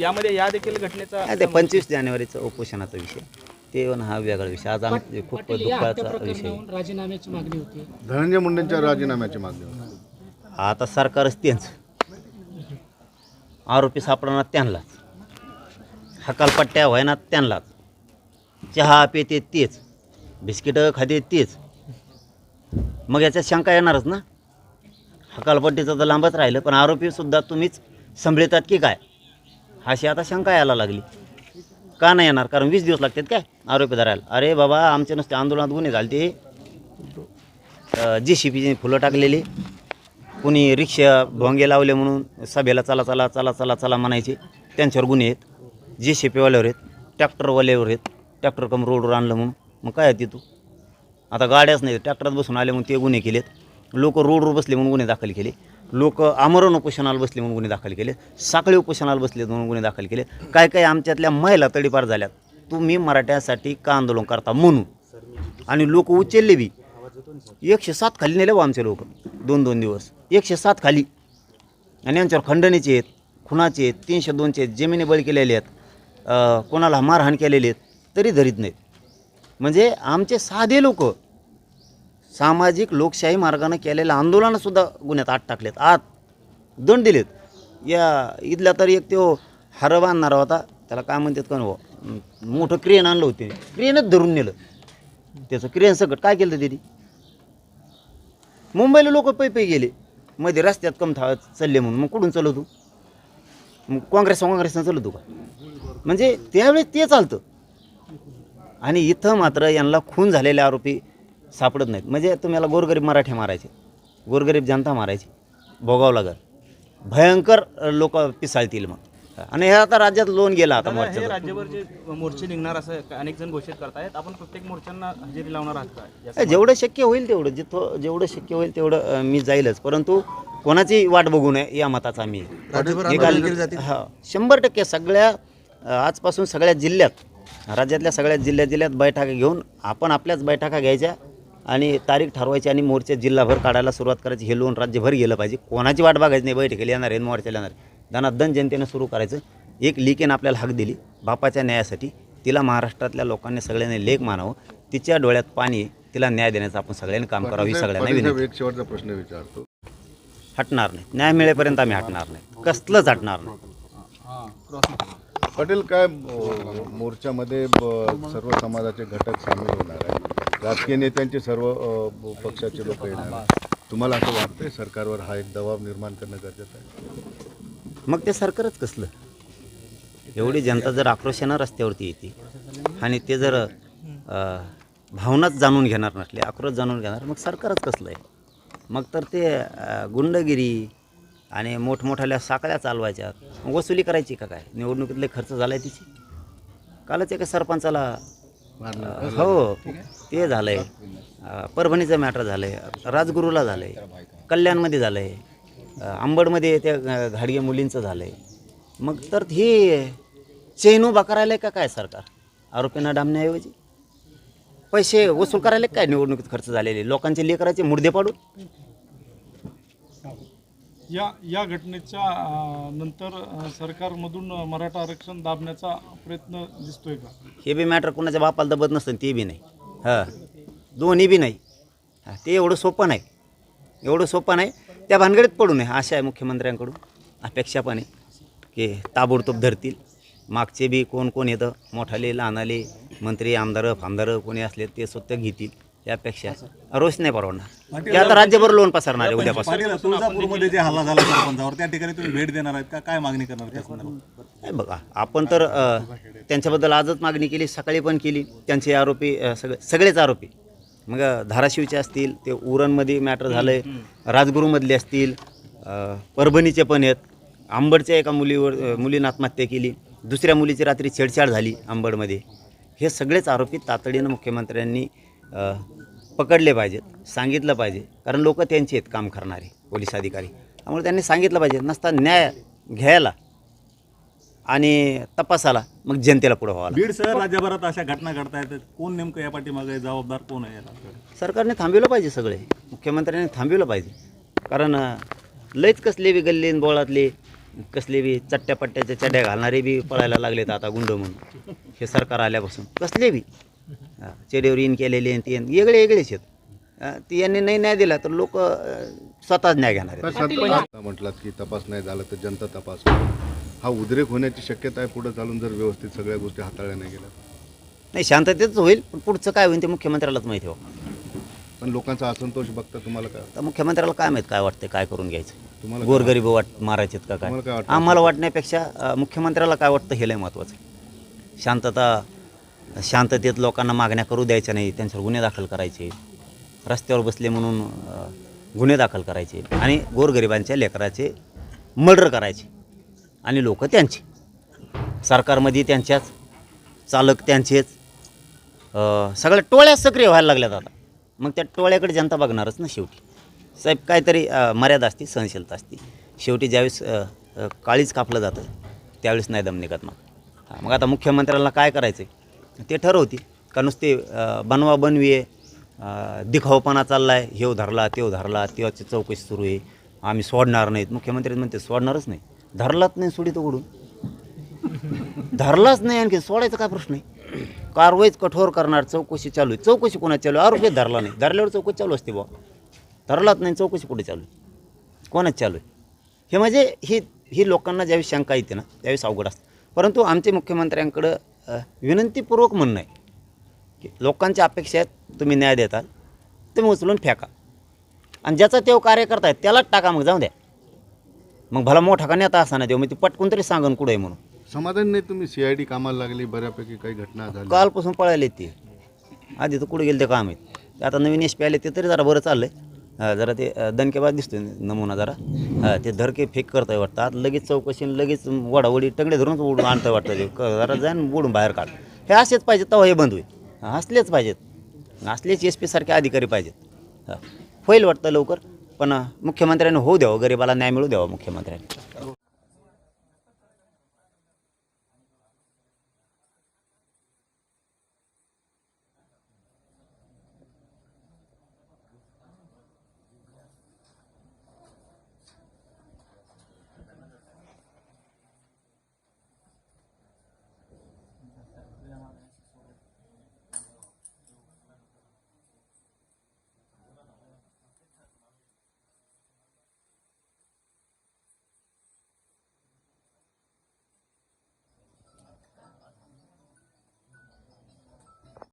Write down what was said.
यामध्ये या देखील घटनेचा नाही, ते पंचवीस जानेवारीचा उपोषणाचा विषय. ते पण हा वेगळा विषय. आज आम्ही खूप दुःखाचा विषय राजीनाम्याची मागणी होती. धनंजय मुंडेंच्या राजीनाम्याची मागणी होती. आता सरकारच त्यांच. आरोपी सापडणार त्यांनाच. हकालपट्ट्या व्हायनात त्यांनाच. चहा पिते तेच. बिस्किटं खाते तेच. मग याच्यात शंका येणारच ना? हकालपट्टीचं तर लांबच राहिलं पण आरोपीसुद्धा तुम्हीच संभळतात की काय? अशी आता शंका यायला लागली. का नाही येणार? कारण वीस दिवस लागतात काय आरोपी धरायला? अरे बाबा आमचे नुसते आंदोलनात गुन्हे झाले ते जी सी पीची फुलं टाकलेली. कुणी रिक्षा भोंगे लावले म्हणून सभेला चला चला चला चला चला म्हणायचे. त्यांच्यावर गुन्हे आहेत. जे शेपेवाल्यावर आहेत. ट्रॅक्टरवाल्यावर आहेत. ट्रॅक्टर कम रोडवर आणलं म्हणून. मग काय होती तू आता गाड्याच नाही ट्रॅक्टरात बसून आले म्हणून ते गुन्हे केलेत. लोक रोडवर बसले म्हणून गुन्हे दाखल केले. लोक आमरण उपोषणाला बसले म्हणून गुन्हे दाखल केले साखळी उपोषणाला बसले म्हणून गुन्हे दाखल केले. काय काय आमच्यातल्या महिला तडीपार झाल्यात तुम्ही मराठ्यासाठी का आंदोलन करता म्हणून. आणि लोक उचलले बी. एकशे सात खाली नेले बा आमचे लोक. दोन दोन दिवस. एकशे सात खाली. आणि यांच्यावर खंडणीचे आहेत खुनाचे आहेत तीनशे दोनचे आहेत जमिनी बळी केलेले आहेत कोणाला मारहाण केलेले आहेत तरी धरीत नाहीत. म्हणजे आमचे साधे लोक सामाजिक लोकशाही मार्गानं केलेल्या आंदोलनंसुद्धा गुन्ह्यात आत टाकलेत. आत दंड दिलेत. या इथला तर एक तो हरव आणणारा होता. त्याला काय म्हणतात का हो? मोठं क्रेन आणलं होते क्रेनच धरून नेलं. त्याचं क्रेन सकट काय केलं त्यांनी? मुंबईला लोक पै पै गेले. मध्ये रस्त्यात कम था चालले म्हणून. मग कुठून चालवतो? मग काँग्रेस काँग्रेसनं चालवतो का? म्हणजे त्यावेळेस ते चालतं. आणि इथं मात्र यांना खून झालेले आरोपी सापडत नाहीत. म्हणजे तुम्हाला गोरगरीब मराठे मारायचे. गोरगरीब जनता मारायची. भोगावं लागल. भयंकर लोक पिसाळतील मग. आणि हे आता राज्यात लोन गेला आता मोर्चाचं. राज्यभर जे मोर्चे निघणार असं अनेक जण घोषित करतायत. आपण प्रत्येक मोर्चांना हजेरी लावणार आहात जेवढं शक्य होईल तेवढं. जिथं जेवढं शक्य होईल तेवढं मी जाईलच. परंतु कोणाची वाट बघू नये या मताचा मी हा. शंभर टक्के सगळ्या आजपासून सगळ्या जिल्ह्यात राज्यातल्या सगळ्या जिल्ह्यात जिल्ह्यात बैठका घेऊन आपण आपल्याच बैठका घ्यायच्या. आणि तारीख ठरवायची आणि मोर्चे जिल्हाभर काढायला सुरुवात करायची हे लोन राज्यभर गेलं पाहिजे. कोणाची वाट बघायची नाही बैठकीला येणार आहे मोर्चाला येणार. दनादन जनतेनं सुरू करायचं. एक लिकेन आपल्याला हक दिली बापाच्या न्यायासाठी. तिला महाराष्ट्रातल्या लोकांनी सगळ्यांनी लेख मानावं. तिच्या डोळ्यात पाणी तिला न्याय देण्याचं आपण सगळ्यांनी काम करावं ही सगळ्यांना प्रश्न विचारतो. हटणार नाही. न्याय मिळेपर्यंत आम्ही हटणार नाही. कसलंच हटणार नाही. पाटील काय मोर्चामध्ये सर्व समाजाचे घटक सामील होणार आहेत? राजकीय नेत्यांचे सर्व पक्षाचे लोक येणार तुम्हाला असं वाटतंय सरकारवर हा एक दबाव निर्माण करणं गरजेचं आहे? मग ते सरकारच कसलं? एवढी जनता जर आक्रोशानं रस्त्यावरती येते आणि ते जर भावनाच जाणून घेणार नसले आक्रोश जाणून घेणार मग सरकारच कसलं आहे? मग तर ते गुंडगिरी आणि मोठमोठ्याल्या साकळ्या चालवायच्या वसुली करायची का काय? निवडणुकीतले खर्च झाला आहे तिची? कालच एका सरपंचाला हो ते झालं आहे. परभणीचं मॅटर झालं आहे राजगुरूला झालं आहे कल्याणमध्ये झालं आहे आंबडमध्ये त्या घाडगे मुलींचं झालं आहे मग तर हे चेन उभा करायला का काय सरकार? आरोपींना डांबण्याऐवजी पैसे वसूल करायला काय निवडणुकीत खर्च झालेले? लोकांचे लेकराचे मुर्दे पाडून? या या घटनेच्या नंतर सरकारमधून मराठा आरक्षण दाबण्याचा प्रयत्न दिसतोय का? हे बी मॅटर कोणाच्या बापाला दबत नसतं ते बी नाही. हां. दोन्ही बी नाही. हां ते एवढं सोपं नाही. एवढं सोपं नाही. त्या भानगडीत पडू नये आशा आहे मुख्यमंत्र्यांकडून. अपेक्षा पण आहे की ताबडतोब धरतील. मागचे बी कोण कोण येतं? मोठाले लहानाले मंत्री आमदार फामदार कोणी असले ते स्वतः घेतील. अपेक्षा आहे रोष नाही परवडणार. ते आता राज्यभर लोन पसरणार आहे उद्यापासून. पाटील तुळजापूरमध्ये जे हल्ला झाला सरपंचावर त्या ठिकाणी तुम्ही भेट देणार आहेत का? काय मागणी करणार त्या संदर्भात? नाही बघा आपण तर अ, त्यांच्याबद्दल आजच मागणी केली सकाळी पण केली. त्यांचे आरोपी अ, सगळे सगळेच आरोपी. मग अ, धाराशिवचे असतील ते उरणमध्ये मॅटर झालं आहे राजगुरूमधले असतील अ, परभणीचे पण आहेत. आंबडच्या एका मुलीवर अ, मुलीनं आत्महत्या केली. दुसऱ्या मुलीची रात्री छेडछाड झाली आंबडमध्ये हे सगळेच आरोपी तातडीनं मुख्यमंत्र्यांनी अ, पकडले पाहिजेत सांगितलं पाहिजे. कारण लोक त्यांचे आहेत काम करणारे पोलीस अधिकारी. त्यामुळे त्यांनी सांगितलं पाहिजे नसता न्याय घ्यायला आणि तपासाला मग जनतेला पुढं व्हावं लागेल. बीडसह राज्यभरात अशा घटना घडतायत कोण नेमकं या पाठीमागे जबाबदार कोण आहे सरकारने थांबविलं पाहिजे सगळे. मुख्यमंत्र्यांनी थांबविलं पाहिजे. कारण लयच कसले बी गल्ले बोळातले कसले बी चट्ट्या पट्ट्याच्या चड्ड्या घालणारे बी पळायला लागलेत आता गुंड म्हणून. हे सरकार आल्यापासून. कसले बी. चेडीवर इन केलेले आणि ते वेगळे वेगळेच आहेत. ते यांनी नाही न्याय दिला तर लोक स्वतःच न्याय घेणार आहेत. म्हटलात की तपास नाही झाला तर जनता तपास करेल. हा उद्रेक होण्याची शक्यता आहे पुढे चालून जर व्यवस्थित सगळ्या गोष्टी हाताळल्या नाही गेल्या. नाही शांततेतच होईल पण पुढचं काय होईल ते मुख्यमंत्र्यालाच माहिती हो पण लोकांचा असंतोष बघता तुम्हाला काय तर मुख्यमंत्र्याला काय माहीत काय वाटतं काय करून घ्यायचं? तुम्हाला गोरगरीब वाट मारायचेत का तुम्हाला काय काय वाटतं? आम्हाला वाटण्यापेक्षा अ, मुख्यमंत्र्याला काय वाटतं हे लय महत्त्वाचं आहे. शांतता शांततेत लोकांना मागण्या करू द्यायच्या नाही त्यांच्यावर गुन्हे दाखल करायचे. रस्त्यावर बसले म्हणून गुन्हे दाखल करायचे आणि गोरगरिबांच्या लेकराचे मर्डर करायचे आणि लोक त्यांचे. सरकारमध्ये त्यांच्याच चालक त्यांचेच सगळ्या टोळ्या सक्रिय व्हायला लागल्यात आता. मग त्या टोळ्याकडे जनता बघणारच ना शेवटी. साहेब काहीतरी मर्यादा असते सहनशीलता असते. शेवटी ज्यावेळेस काळीच कापलं जातं त्यावेळेस नाही दम निघत मग. मग आता मुख्यमंत्र्यांना काय करायचं आहे ते ठरवते का नुसते बनवा बनवी आहे दिखावपणा चालला आहे हेव धरला तेव धरला तेव्हाची चौकशी सुरू आहे. आम्ही सोडणार नाहीत. मुख्यमंत्री म्हणते सोडणारच नाही. धरलाच नाही सोडी उघडून धरलाच नाही आणखी सोडायचा काय प्रश्न आहे? कारवाईच कठोर करणार चौकशी चालू आहे. चौकशी कोणाची चालू आहे? आरोपी धरला नाही. धरल्यावर चौकशी चालू असते बुवा धरलाच नाही चौकशी कुठे चालू आहे? कोणाच चालू आहे? हे म्हणजे ही ही लोकांना ज्यावेळी शंका येते ना त्यावेळेस अवघड असतं. परंतु आमचे मुख्यमंत्र्यांकडं विनंतीपूर्वक म्हणणं आहे की लोकांच्या अपेक्षा आहेत तुम्ही न्याय देताल तुम्ही उचलून फेका आणि ज्याचा तेव कार्यकर्ता आहे त्यालाच टाका मग जाऊ द्या. मग भला मोठा का नेता असा ना देऊ मग ते पटकून तरी सांगन कुठं आहे म्हणून. समाधान नाही तुम्ही सीआयडी कामाला लागली बऱ्यापैकी काही घटना झाल्या. कालपासून पळायले ते. आधी तर कुठे गेले ते काम आहेत. आता नवीन एस पी आले ते तरी जरा बरं चाललंय. हा, जरा ते दणकेबाज दिसतोय नमुना जरा. ते धरके फेक करताय वाटतं आता लगेच चौकशी आणि लगेच वडावडी टंगडे धरूनच उडून आणतं वाटतं ते. क- जरा जाईन उडून बाहेर काढ. हे असेच पाहिजेत तेव्हा हे बंद होईल. असलेच पाहिजेत. असलेच एस पी सारखे अधिकारी पाहिजेत. होईल वाटतं लवकर पण मुख्यमंत्र्यांनी होऊ द्यावं गरिबाला न्याय मिळू द्यावा मुख्यमंत्र्यांनी.